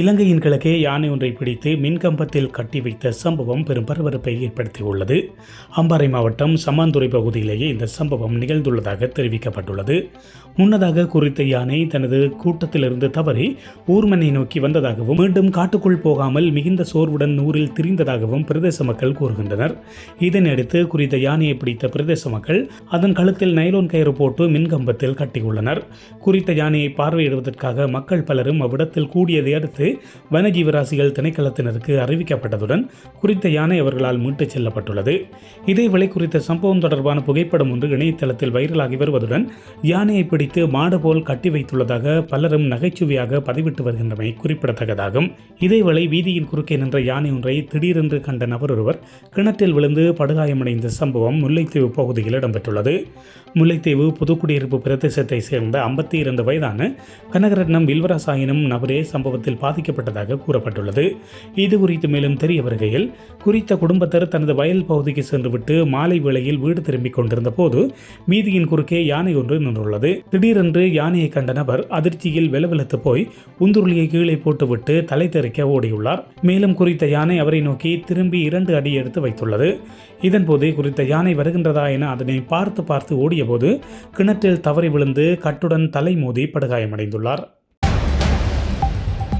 இலங்கையின் கிழக்கே யானை ஒன்றை பிடித்து மின்கம்பத்தில் கட்டி வைத்த சம்பவம் பெரும் பரபரப்பை ஏற்படுத்தியுள்ளது. அம்பாறை மாவட்டம் சம்மாந்துறை பகுதியிலேயே இந்த சம்பவம் நிகழ்ந்துள்ளதாக தெரிவிக்கப்பட்டுள்ளது. முன்னதாக குறித்த யானை தனது கூட்டத்திலிருந்து தவறி ஊர்மனை நோக்கி வந்ததாகவும் மீண்டும் காட்டுக்குள் போகாமல் மிகுந்த சோர்வுடன் நூறில் திரிந்ததாகவும் பிரதேச மக்கள் கூறுகின்றனர். இதனையடுத்து குறித்த யானையை பிடித்த பிரதேச மக்கள் அதன் கழுத்தில் நைலோன் கயிறு போட்டு மின்கம்பத்தில் கட்டியுள்ளனர். குறித்த யானையை பார்வையிடுவதற்காக மக்கள் பலரும் அவ்விடத்தில் கூடியதை அடுத்து வனஜீவராசிகள் திணைக்களத்தினருக்கு அறிவிக்கப்பட்டதுடன் குறித்த யானை அவர்களால் மீட்டுச் செல்லப்பட்டுள்ளது. இதேவேளை குறித்த சம்பவம் தொடர்பான புகைப்படம் ஒன்று இணையதளத்தில் வைரலாகி வருவதுடன் யானையை பிடித்து மாடு போல் கட்டி வைத்துள்ளதாக பலரும் நகைச்சுவையாக பதிவிட்டு வருகின்றமை குறிப்பிடத்தக்கதாகும். இதேவேளை வீதியின் குறுக்கே நின்ற யானை ஒன்றை திடீரென்று கண்ட நபர் ஒருவர் கிணற்றில் விழுந்து படுகாயமடைந்த சம்பவம் முல்லைத்தீவு பகுதியில் இடம்பெற்றுள்ளது. முல்லைத்தீவு புதுக்குடியிருப்பு பிரதேசத்தை சேர்ந்த ஐம்பத்தி இரண்டு வயதான கனகரட்னம் வில்வராசாயினும் நபரே சம்பவத்தில் பாதி பாதிக்கப்பட்டதாக கூறப்பட்டுள்ளது. இது குறித்து மேலும் தெரிய வருகையில் குறித்த குடும்பத்தர் தனது வயல் பகுதிக்கு சென்றுவிட்டு மாலை வேளையில் வீடு திரும்பிக் கொண்டிருந்த போது வீதியின் குறுக்கே யானை ஒன்று நின்றுள்ளது. திடீரென்று யானையை கண்ட நபர் அதிர்ச்சியில் வெலவெலுத்து போய் உந்துருளியை கீழே போட்டுவிட்டு தலை தெறிக்க ஓடியுள்ளார். மேலும் குறித்த யானை அவரை நோக்கி திரும்பி இரண்டு அடி எடுத்து வைத்துள்ளது. இதன்போது குறித்த யானை வருகின்றதா என அதனை பார்த்து பார்த்து ஓடியபோது கிணற்றில் தவறி விழுந்து கட்டுடன் தலை மோதி படுகாயமடைந்துள்ளார்.